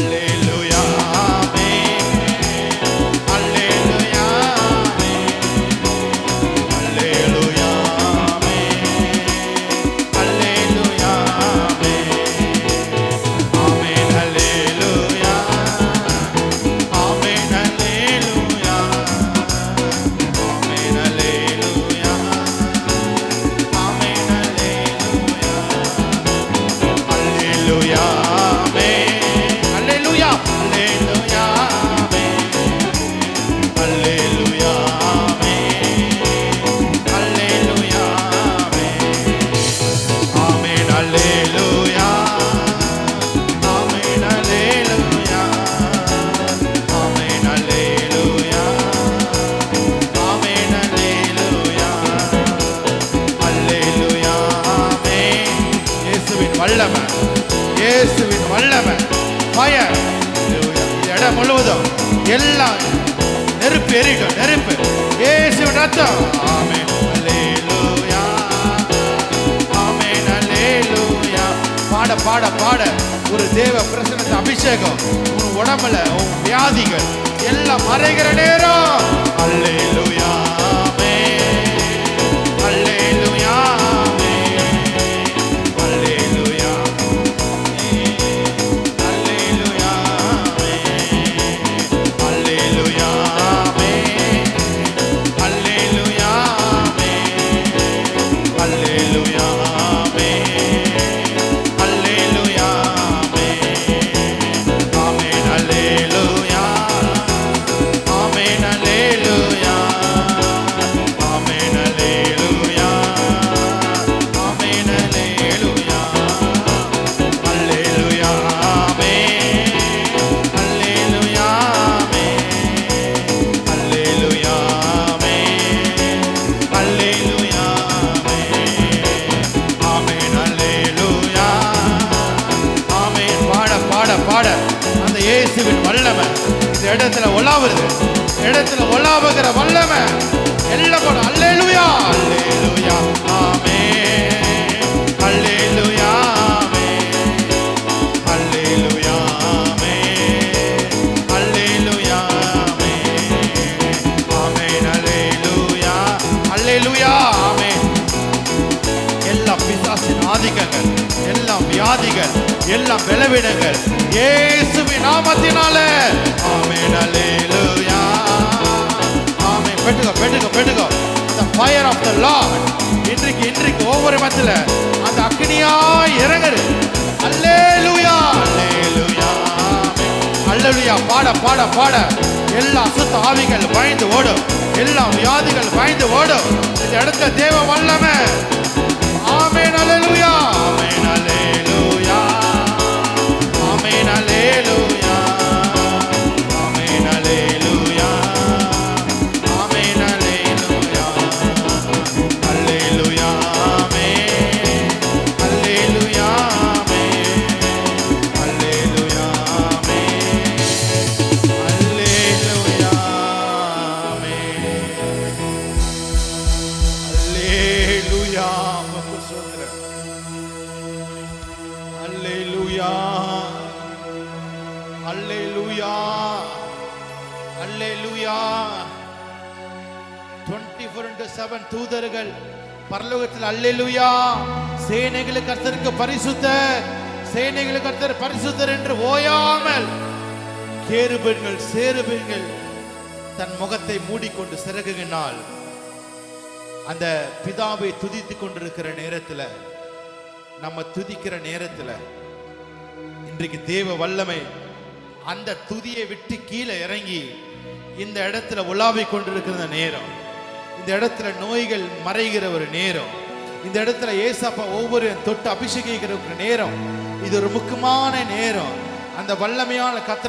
அல்லேலூயா வல்லவன் வல்லமை ஃபயர் இடம் முழுவதும் எல்லாம் நெருப்பு எரிக்கும் நெருப்பு. ஏசு ரத்தம். ஆமே அல்லேலூயா. ஆமென் அல்லேலூயா. பாட பாட பாட. ஒரு தேவ பிரசனத்தை அபிஷேகம். உன் உடம்புல உன் வியாதிகள் எல்லாம் மறைகிற நேரம். அல்லேலூயா. அந்த இயேசுவின் வல்லமை. இந்த இடத்துல ஒலாவுது இடத்துல ஒலாவுகிற வல்லமை. எல்லாம் போட அல்லேலுயா அல்லேலுயா ஆமே அல்லேலுயா ஆதிக்கங்கள். வியாதிகள் எல்லா பலவீனங்கள் இயேசுவின் நாமத்தினாலே. ஆமென் அல்லேலூயா. ஆமென். பெட்டுக்கோ பெட்டுக்கோ பெட்டுக்கோ the fire of the lord. இன்றைக்கு இன்றைக்கு ஒவ்வொரு மத்தில அந்த அக்னியா இறங்குது. அல்லேலூயா. அல்லேலூயா. அல்லேலூயா. பாட பாட பாட. எல்லா சுத்த ஆவிகள் பயந்து ஓடும். எல்லா வியாதிகள் பயந்து ஓடும். இந்த இடத்துல தேவ வல்லமே. ஆமென் அல்லேலூயா. ஆமென். அல்லேலூயா டுவெண்ட்டி 24 into 7 தூதர்கள் பரலோகத்தில் அல்லேலூயா சேனைகளுக்கு கர்த்தருக்கு பரிசுத்த சேனைகளுக்கு கர்த்தர் பரிசுத்தர் என்று ஓயாமல் கேருபெண்கள் சேருபெண்கள் தன் முகத்தை மூடிக்கொண்டு சிறகுகினால் அந்த பிதாவை துதித்துக் கொண்டிருக்கிற நேரத்துல நம்ம துதிக்கிற நேரத்துல இன்றைக்கு தேவ வல்லமை அந்த துதியை விட்டு கீழே இறங்கி இந்த இடத்துல உலாவிக் கொண்டிருக்கிற நேரம். இந்த இடத்துல நோய்கள் மறைகிற ஒரு நேரம். இந்த இடத்துல ஏசப்பா ஒவ்வொரு தொட்டு அபிஷேகிக்கிற ஒரு நேரம். இது ஒரு முக்கியமான நேரம். அந்த வல்லமையான கத்த